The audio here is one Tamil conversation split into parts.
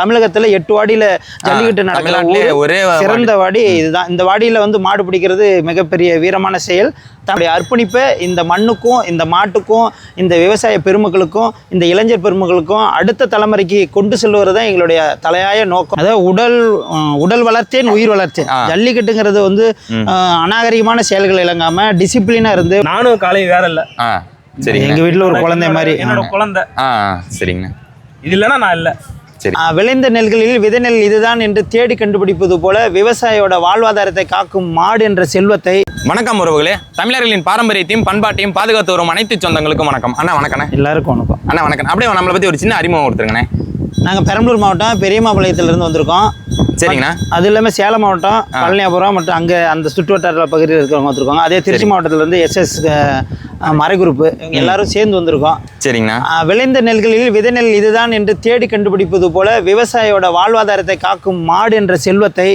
தமிழகத்துல எட்டு வாடியில ஜல்லிக்கட்டு நடக்கிற ஒரே சிறந்த வாடி. இதுதான். இந்த வாடியில வந்து மாடு பிடிக்கிறது மிகப்பெரிய வீரமான செயல். தன்னுடைய அர்ப்பணிப்பை இந்த மண்ணுக்கும் இந்த மாட்டுக்கும் இந்த விவசாய பெருமக்களுக்கும் இந்த இளைஞர் பெருமக்களுக்கும் அடுத்த தலைமுறைக்கு கொண்டு செல்வது தான் எங்களுடைய தலையாய நோக்கம். அதாவது உடல் உடல் வளர்த்தேன் உயிர் வளர்த்தேன். ஜல்லிக்கட்டுங்கிறது வந்து அநாகரிகமான செயல்கள் இழங்காம டிசிப்ளினா இருந்து நானும் காலை வேற இல்ல. சரிங்கண்ணா எங்க வீட்டுல ஒரு குழந்தை மாதிரி. என்னோட குழந்தை. ஆ சரிங்கண்ணா இது இல்லைன்னா நான் இல்ல. சரி. விளைந்த நெல்களில் விதை நெல் இதுதான் என்று தேடி கண்டுபிடிப்பது போல விவசாயியோட வாழ்வாதாரத்தை காக்கும் மாடு என்ற செல்வத்தை வணக்கம் உறவுகளே. தமிழர்களின் பாரம்பரியத்தையும் பண்பாட்டையும் பாதுகாத்து வரும் அனைத்து சொந்தங்களுக்கும் வணக்கம். அண்ணா வணக்கண்ணே. எல்லாருக்கும் வணக்கம். அண்ணா வணக்கம் அப்படியே நம்மளை பத்தி ஒரு சின்ன அறிமுகம் கொடுத்துருங்கண்ணே. நாங்கள் பெரம்பலூர் மாவட்டம் பெரியமாபாளையத்திலிருந்து வந்திருக்கோம். சரிங்கண்ணா. அது இல்லாமல் சேலம் மாவட்டம் பழனியாபுரம் மற்றும் அங்கே அந்த சுற்று வட்டார பகுதியில் இருக்கிறவங்க வந்திருக்காங்க. அதே திருச்சி மாவட்டத்திலேருந்து எஸ்எஸ் மறை குரூப்பு இவங்க எல்லாரும் சேர்ந்து வந்திருக்கோம். சரிங்கண்ணா. விளைந்த நெல்களில் விதை நெல் இதுதான் என்று தேடி கண்டுபிடிப்பது போல விவசாயியோட வாழ்வாதாரத்தை காக்கும் மாடு என்ற செல்வத்தை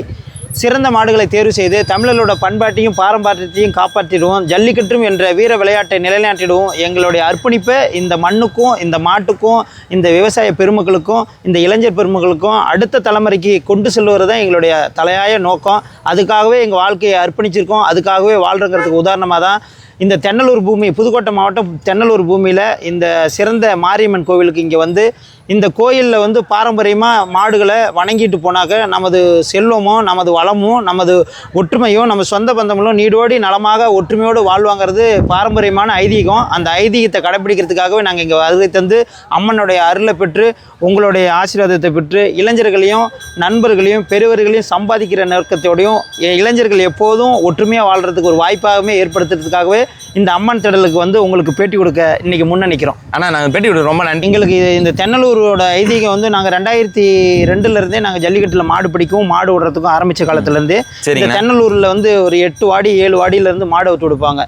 சிறந்த மாடுகளை தேர்வு செய்து தமிழர்களோட பண்பாட்டையும் பாரம்பரியத்தையும் காப்பாற்றிடுவோம். ஜல்லிக்கட்டும் என்ற வீர விளையாட்டை நிலைநாட்டிடுவோம். எங்களுடைய அர்ப்பணிப்பை இந்த மண்ணுக்கும் இந்த மாட்டுக்கும் இந்த விவசாய பெருமக்களுக்கும் இந்த இளைஞர் பெருமக்களுக்கும் அடுத்த தலைமுறைக்கு கொண்டு செல்வது தான் எங்களுடைய தலையாய நோக்கம். அதுக்காகவே எங்கள் வாழ்க்கையை அர்ப்பணிச்சிருக்கோம். அதுக்காகவே வாழ்றங்கிறதுக்கு உதாரணமாக தான் இந்த தென்னலூர் பூமி புதுக்கோட்டை மாவட்டம் தென்னலூர் பூமியில் இந்த சிறந்த மாரியம்மன் கோவிலுக்கு இங்கே வந்து இந்த கோயிலில் வந்து பாரம்பரியமாக மாடுகளை வணங்கிட்டு போனாக்க நமது செல்வமும் நமது வளமும் நமது ஒற்றுமையும் நம்ம சொந்த பந்தங்களும் நீடோடி நலமாக ஒற்றுமையோடு வாழ்வாங்கிறது பாரம்பரியமான ஐதீகம். அந்த ஐதீகத்தை கடைப்பிடிக்கிறதுக்காகவே நாங்கள் இங்கே வருகை தந்து அம்மனுடைய அருளை பெற்று உங்களுடைய ஆசீர்வாதத்தை பெற்று இளைஞர்களையும் நண்பர்களையும் பெரியவர்களையும் சம்பாதிக்கிற நோக்கத்தோடையும் இளைஞர்கள் எப்போதும் ஒற்றுமையாக வாழ்கிறதுக்கு ஒரு வாய்ப்பாகவே ஏற்படுத்துறதுக்காகவே இந்த அம்மன் திடலுக்கு வந்து உங்களுக்கு பேட்டி கொடுக்க இன்னைக்கு முன்ன நிற்கிறோம் அண்ணா நாங்கள் பேட்டி விட ரொம்ப நன்றி. எங்களுக்கு இது- இந்த தென்னலூரோட ஐதீகம் வந்து நாங்கள் ரெண்டாயிரத்தி ரெண்டுல இருந்தே நாங்கள் ஜல்லிக்கட்டில் மாடு பிடிக்கவும் மாடு விடுறதுக்கும் ஆரம்பித்த காலத்துலேருந்து இந்த தென்னலூரில் வந்து ஒரு எட்டு வாடி ஏழு வாடியில இருந்து மாடு விட்டு கொடுப்பாங்க.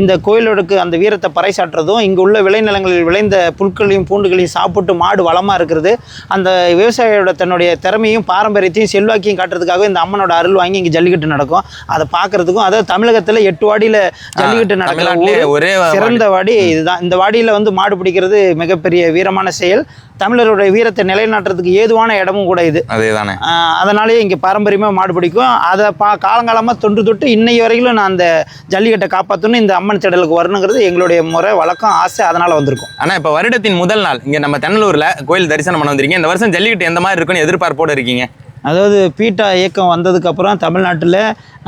இந்த கோயிலோடுக்கு அந்த வீரத்தை பறைசாற்றுறதும் இங்கே உள்ள விளைநிலங்களில் விளைந்த புற்களையும் பூண்டுகளையும் சாப்பிட்டு மாடு வளமாக இருக்கிறது அந்த விவசாயியோட தன்னுடைய திறமையும் பாரம்பரியத்தையும் செல்வாக்கையும் காட்டுறதுக்காக இந்த அம்மனோட அருள் வாங்கி இங்கே ஜல்லிக்கட்டு நடக்கும். அதை பார்க்கறதுக்கும் அதாவது தமிழகத்தில் எட்டு வாடியில் ஜல்லிக்கட்டு தமிழ்நாட்டிலே ஒரே சிறந்த வாடி இதுதான். இந்த வாடியில் வந்து மாடு பிடிக்கிறது மிகப்பெரிய வீரமான செயல். தமிழருடைய வீரத்தை நிலைநாட்டுறதுக்கு ஏதுவான இடமும் கூட இது. அதேதானே. அதனாலேயே இங்கே பாரம்பரியமாக மாடு பிடிக்கும். அதை பா காலங்காலமாக தொன்று தொட்டு இன்னைய வரையிலும் நான் அந்த ஜல்லிக்கட்டை காப்பாற்றணும் இந்த அம்மன் திடலுக்கு வரணுங்கிறது எங்களுடைய முறை வழக்கம் ஆசை அதனால் வந்திருக்கோம். அண்ணா இப்போ வருடத்தின் முதல் நாள் இங்கே நம்ம தென்னலூரில் கோயில் தரிசனம் பண்ண வந்திருக்கீங்க. இந்த வருஷம் ஜல்லிக்கட்டு எந்த மாதிரி இருக்குன்னு எதிர்பார்ப்போடு இருக்கீங்க? அதாவது பீட்டா இயக்கம் வந்ததுக்கப்புறம் தமிழ்நாட்டில்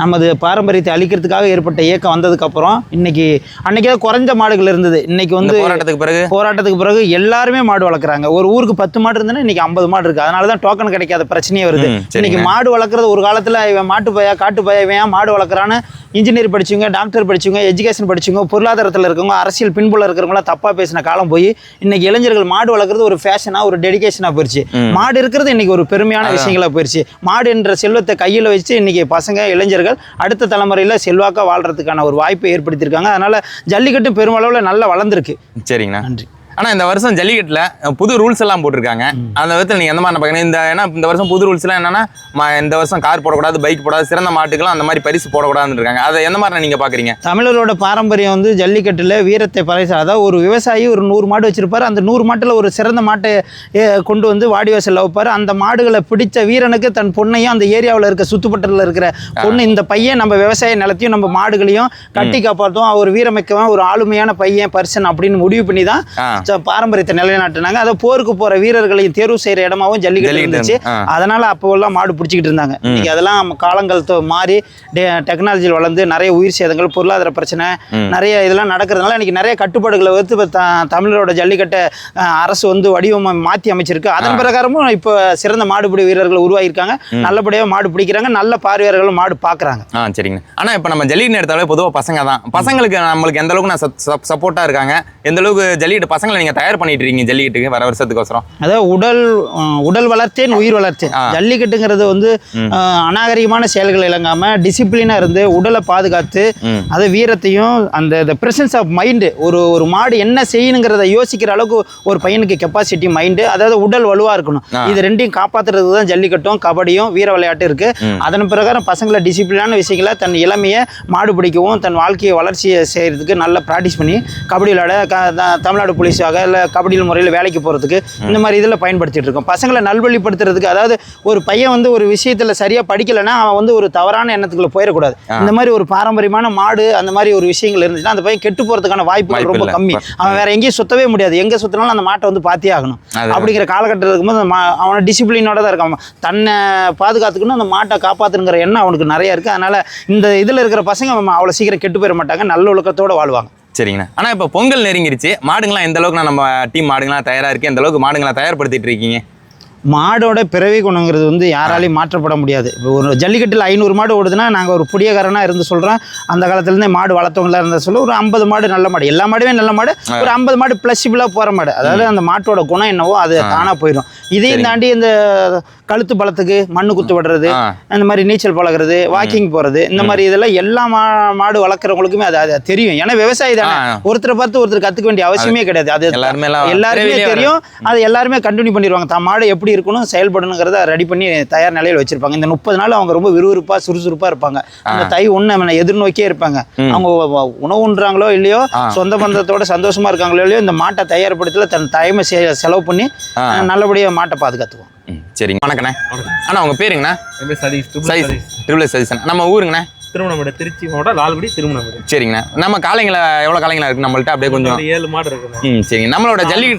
நமது பாரம்பரியத்தை அழிக்கிறதுக்காக ஏற்பட்ட இயக்கம் வந்ததுக்கப்புறம் இன்னைக்கு அன்னைக்கு தான் குறைஞ்ச மாடுகள் இருந்தது. இன்னைக்கு வந்து போராட்டத்துக்கு பிறகு? போராட்டத்துக்கு பிறகு எல்லாருமே மாடு வளர்க்குறாங்க. ஒரு ஊருக்கு பத்து மாடு இருந்ததுன்னா இன்னைக்கு ஐம்பது மாடு இருக்கு. அதனால தான் டோக்கன் கிடைக்காத பிரச்சனையே வருது. இன்னைக்கு மாடு வளர்க்குறது ஒரு காலத்தில் இவன் மாட்டு பையா காட்டு பையா இவன் மாடு வளர்க்குறான்னு இன்ஜினியர் படிச்சவங்க டாக்டர் படிச்சவங்க எஜுகேஷன் படிச்சவங்க பொருளாதாரத்தில் இருக்கவங்க அரசியல் பின்புல இருக்கிறவங்களாம் தப்பாக பேசின காலம் போய் இன்னைக்கு இளைஞர்கள் மாடு வளர்க்குறது ஒரு ஃபேஷனாக ஒரு டெடிகேஷனாக போயிடுச்சு மாடு இருக்கிறது இன்னைக்கு ஒரு பெருமையான விஷயங்களா போயிடுச்சு மாடு என்ற செல்வத்தை கையில் வச்சு இன்னைக்கு பசங்க இளைஞர்கள் அடுத்த தலைமுறையில் செல்வாக்காக வாழ்றதுக்கான ஒரு வாய்ப்பை ஏற்படுத்தியிருக்காங்க. அதனால ஜல்லிக்கட்டு பெருமளவில் நல்லா வளர்ந்துருக்கு. சரிங்கண்ணா. நன்றி. ஆனா இந்த வருஷம் ஜல்லிக்கட்டுல புது ரூல்ஸ் எல்லாம் போட்டிருக்காங்க. அந்த விதத்தில் நீங்க எந்த மாதிரி பார்க்கணும் இந்த ஏன்னா இந்த வருஷம் புது ரூல்ஸ் எல்லாம் என்னன்னா இந்த வருஷம் கார் போடக்கூடாது பைக் போடாது சிறந்த மாட்டுக்கெல்லாம் அந்த மாதிரி பரிசு போடக்கூடாதுன்னு இருக்காங்க. அதை எந்த மாதிரி நீங்க பாக்குறீங்க தமிழரோட பாரம்பரியம் வந்து ஜல்லிக்கட்டில் வீரத்தை பறைசா அதாவது ஒரு விவசாயி ஒரு நூறு மாடு வச்சிருப்பாரு. அந்த நூறு மாட்டில் ஒரு சிறந்த மாட்டை கொண்டு வந்து வாடி வாசல்ல வைப்பாரு. அந்த மாடுகளை பிடிச்ச வீரனுக்கு தன் பொண்ணையும் அந்த ஏரியாவில் இருக்க சுத்துப்பட்டத்தில் இருக்கிற பொண்ணு இந்த பையன் நம்ம விவசாய நிலத்தையும் நம்ம மாடுகளையும் கட்டி காப்பாற்றும் அவர் வீரமிக்கவன் ஒரு ஆளுமையான பையன் பர்சன் அப்படின்னு முடிவு பண்ணி தான் பாரம்பரியத்தை நிலைநாட்டினாங்க. அதை போருக்கு போற வீரர்களையும் தேர்வு செய்யற இடமாவும் ஜல்லிக்கட்டு இருந்துச்சு. அதனால அப்போல்லாம் மாடு பிடிச்சிக்கிட்டு இருந்தாங்க. இன்னைக்கு அதெல்லாம் காலங்கள் மாறி டெக்னாலஜியில் வளர்ந்து நிறைய உயிர் சேதங்கள் பொருளாதார பிரச்சனை நிறைய இதெல்லாம் நடக்கிறதுனால இன்னைக்கு நிறைய கட்டுப்பாடுகளை வகுத்து இப்போ தமிழரோட ஜல்லிக்கட்டை அரசு வந்து வடிவம் மாற்றி அமைச்சிருக்கு. அதன் பிரகாரமும் இப்போ சிறந்த மாடுபிடி வீரர்கள் உருவாகியிருக்காங்க. நல்லபடியாக மாடு பிடிக்கிறாங்க. நல்ல பார்வையாளர்களும் மாடு பார்க்குறாங்க ஆ சரிங்க. ஆனா இப்போ நம்ம ஜல்லிக்கட்டு எடுத்தாலே பொதுவாக பசங்க தான். பசங்களுக்கு நம்மளுக்கு எந்த அளவுக்கு நான் சப்போர்ட்டா இருக்காங்க எந்த அளவுக்கு ஜல்லிக்கட்டு பசங்களை நீங்க தயார் பண்ணிட்டு இருக்கீங்க ஜல்லிக்கட்டுக்கு வர வருஷத்துக்கோசரம் அதாவது உடல் உடல் வளர்த்தேன் உயிர் ஆ. ஜல்லிக்கட்டுங்கிறது வந்து அநாகரிகமான செயல்கள் இழங்காம டிசிப்ளினாக இருந்து உடலை பாதுகாத்து. அது வீரத்தையும் அந்த பிரசன்ஸ் ஆஃப் மைண்டு ஒரு ஒரு மாடு என்ன செய்யணுங்கிறத யோசிக்கிற அளவுக்கு ஒரு பையனுக்கு கெப்பாசிட்டி மைண்டு அதாவது உடல் வலுவாக இருக்கணும். இது ரெண்டையும் காப்பாத்துறதுக்கு தான் ஜல்லிக்கட்டும் கபடியும் வீர விளையாட்டு இருக்கு அதன் பிரகாரம் பசங்களை டிசிப்ளினான விஷயங்களை தன் இளமையை மாடு பிடிக்கவும் தன் வாழ்க்கையை வளர்ச்சியை செய்யறதுக்கு நல்லா ப்ராக்டிஸ் பண்ணி கபடி விளையாட தமிழ்நாடு போலீஸ் பயிற்சிக்காக இல்லை கபடியில் முறையில் வேலைக்கு போகிறதுக்கு இந்த மாதிரி இதில் பயன்படுத்திட்டு இருக்கோம். பசங்களை நல்வழிப்படுத்துறதுக்கு அதாவது ஒரு பையன் வந்து ஒரு விஷயத்தில் சரியாக படிக்கலைன்னா அவன் வந்து ஒரு தவறான எண்ணத்துக்குள்ள போயிடக்கூடாது. இந்த மாதிரி ஒரு பாரம்பரியமான மாடு அந்த மாதிரி ஒரு விஷயங்கள் இருந்துச்சுன்னா அந்த பையன் கெட்டு போகிறதுக்கான வாய்ப்புகள் வாய்ப்பு ரொம்ப. கம்மி. அவன் வேற எங்கேயும் சுத்தவே முடியாது. எங்கே சுற்றினாலும் அந்த மாட்டை வந்து பார்த்தே ஆகணும். அப்படிங்கிற காலகட்டத்தில் இருக்கும்போது அவன டிசிப்ளினோட தான் இருக்கான். தன்னை பாதுகாத்துக்கணும் அந்த மாட்டை காப்பாற்றுங்கிற எண்ணம் அவனுக்கு நிறைய இருக்குது அதனால் இந்த இதில் இருக்கிற பசங்க அவ்வளோ சீக்கிரம் கெட்டு போயிட மாட்டாங்க. நல்ல ஒழுக்கத்தோட வாழ்வாங்க. சரிங்கண்ணா. ஆனால் இப்போ பொங்கல் நெருங்கிருச்சு. மாடுங்களாம் எந்த அளவுக்கு நம்ம டீம் மாடுங்களாம் தயாராக இருக்குது எந்த அளவுக்கு மாடுங்களாம் தயார்படுத்திட்டு இருக்கீங்க? மாடோட பிறவி குணங்கிறது வந்து யாராலையும் மாற்றப்பட முடியாது. இப்போ ஒரு ஜல்லிக்கட்டில் ஐநூறு மாடு ஓடுதுன்னா நாங்கள் ஒரு புடியக்காரனாக இருந்து சொல்கிறோம் அந்த காலத்துலேருந்தே மாடு வளர்த்தவங்களா இருந்த சொல்ல ஒரு ஐம்பது மாடு நல்ல மாடு. எல்லா மாடுமே நல்ல மாடு. ஒரு ஐம்பது மாடு ப்ளஸிபிளாக போகிற மாடு. அதாவது அந்த மாட்டோட குணம் என்னவோ அது தானாக போயிடும் இதையும் தாண்டி இந்த கழுத்து பழத்துக்கு மண்ணு குத்து விடுறது. அந்த மாதிரி நீச்சல் பழகுறது வாக்கிங் போகிறது இந்த மாதிரி இதெல்லாம் எல்லா மா மாடு வளர்க்குறவங்களுக்குமே அது அது தெரியும். ஏன்னா விவசாயி தானே. ஒருத்தரை பார்த்து ஒருத்தர் கற்றுக்க வேண்டிய அவசியமே கிடையாது. அது எல்லாருமே எல்லாருமே தெரியும். அது எல்லாருமே கண்டினியூ பண்ணிடுவாங்க. தான் மாடு எப்படி இருக்கணும் செயல்படணுங்கிறத ரெடி பண்ணி தயார் நிலையில் வச்சிருப்பாங்க. இந்த முப்பது நாள் அவங்க ரொம்ப விறுவிறுப்பாக சுறுசுறுப்பாக இருப்பாங்க. அந்த தை ஒன்று எதிர்நோக்கியே இருப்பாங்க. அவங்க உணவுன்றாங்களோ இல்லையோ. சொந்த பந்தத்தோட சந்தோஷமா இருக்காங்களோ இல்லையோ இந்த மாட்டை தயார்படுத்தல தன் டைமை செலவு பண்ணி. நல்லபடியாக மாட்டை பாதுகாத்துக்குவோம் ம், சரிங்க. வணக்கண்ணே. அண்ணா உங்க பேருங்கண்ணா? சதீஷ் ட்ரிபிள் சதீஷ். சதீஷ். நம்ம ஊருங்கண்ணே? திருமணமேடு திருச்சி மாவட்டம் லால்குடி திருமணமேடு சரிங்கண்ணா. நம்ம காளைங்கள எவ்வளோ காளைங்களா இருக்கு நம்மள்ட்ட? அப்படியே கொஞ்சம் ஏழு மாடு இருக்குண்ணே. ம் சரிங்க. நம்மளோட ஜல்லி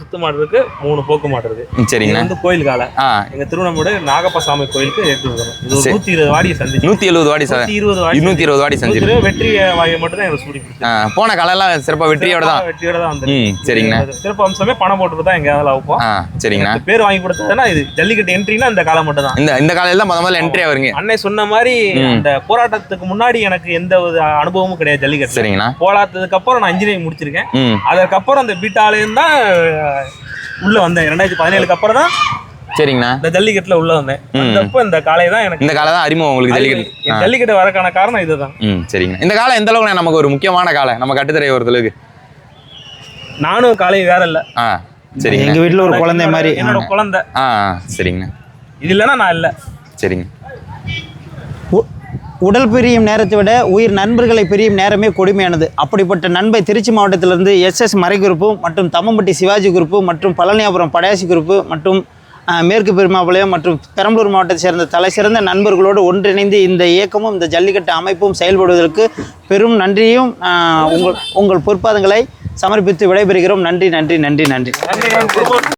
சுத்து மாடு இருக்கு மூணு போக்கு மாடு இருக்கு. சரிங்கண்ணா. வந்து கோயில் காலை ஆ. எங்க திருவண்ணாமலை நாகப்ப சாமி கோயிலுக்கு எடுத்து வரணும். நூத்தி இருபது வாடியை சந்திச்சு. நூற்றி எழுபது வாடி சார் நூத்தி இருபது வாடி இருநூத்தி இருபது வாடி நூத்தி இருபது வெற்றி வாயை மட்டும் தான் எனக்கு சூடி போன காலையெல்லாம் சிறப்பாக வெற்றியோட தான். வெற்றியோட தான் வந்து சரிங்கண்ணா. சிறப்பு அம்சமே பணம் போட்டு தான் எங்கேயாவது வைப்போம். ஆ சரிங்கண்ணா. இந்த பேர் வாங்கி கொடுத்ததுன்னா இது ஜல்லிக்கட்டு என்ட்ரினா இந்த காலம் மட்டும் தான் இந்த இந்த காலையில் தான் முத முதல்ல என்ட்ரி ஆகுறீங்க அன்னை சொன்ன மாதிரி ம். அந்த போராட்டத்துக்கு முன்னாடி எனக்கு எந்த ஒரு அனுபவமும் கிடையாது ஜல்லிக்கட்டு சரிங்கண்ணா. போராட்டத்துக்கு அப்புறம் நான் இன்ஜினியரிங் முடிச்சிருக்கேன். அதற்கப்புறம் அந்த பீட்டாலேயும் தான் உள்ள வந்தேன். ரெண்டாயிரத்தி பதினேழுக்கு அப்புறம் தான் சரிங்கண்ணா. இந்த ஜல்லிக்கட்டுல உள்ள வந்தேன். வந்தப்போ இந்த காலை தான் எனக்கு இந்த காலை தான் அறிமுகம் உங்களுக்கு ஜல்லிக்கட்டு. ஜல்லிக்கட்டு வரக்கான காரணம் இதுதான். ம் சரிங்கண்ணா. இந்த காலம் எந்த அளவுக்கு நமக்கு ஒரு முக்கியமான காலை நம்ம கட்டுத்தரை ஒருத்தளவுக்கு நானும் காலை வேற இல்ல. ஆ சரிங்கண்ணா. எங்கள் வீட்டில் ஒரு குழந்தை மாதிரி. என்னோட குழந்தை. ஆ சரிங்கண்ணா. இது இல்லைன்னா நான் இல்ல. சரிங்க. உடல் பிரியும் நேரத்தை விட உயிர் நண்பர்களை பிரியும் நேரமே கொடுமையானது. அப்படிப்பட்ட நண்பை திருச்சி மாவட்டத்திலிருந்து எஸ்எஸ் எஸ் குரூப்பு மற்றும் தம்மம்பட்டி சிவாஜி குரூப்பு மற்றும் பழனியாபுரம் படையாசி குரூப்பு மற்றும் மேற்கு பெருமாபாளையம் மற்றும் பெரம்பலூர் மாவட்டத்தை சேர்ந்த தலை சிறந்த நண்பர்களோடு ஒன்றிணைந்து இந்த இயக்கமும் இந்த ஜல்லிக்கட்டு அமைப்பும் செயல்படுவதற்கு பெரும் நன்றியும் உங்கள் உங்கள் பொற்பாதங்களை சமர்ப்பித்து விடைபெறுகிறோம். நன்றி நன்றி நன்றி நன்றி நன்றி.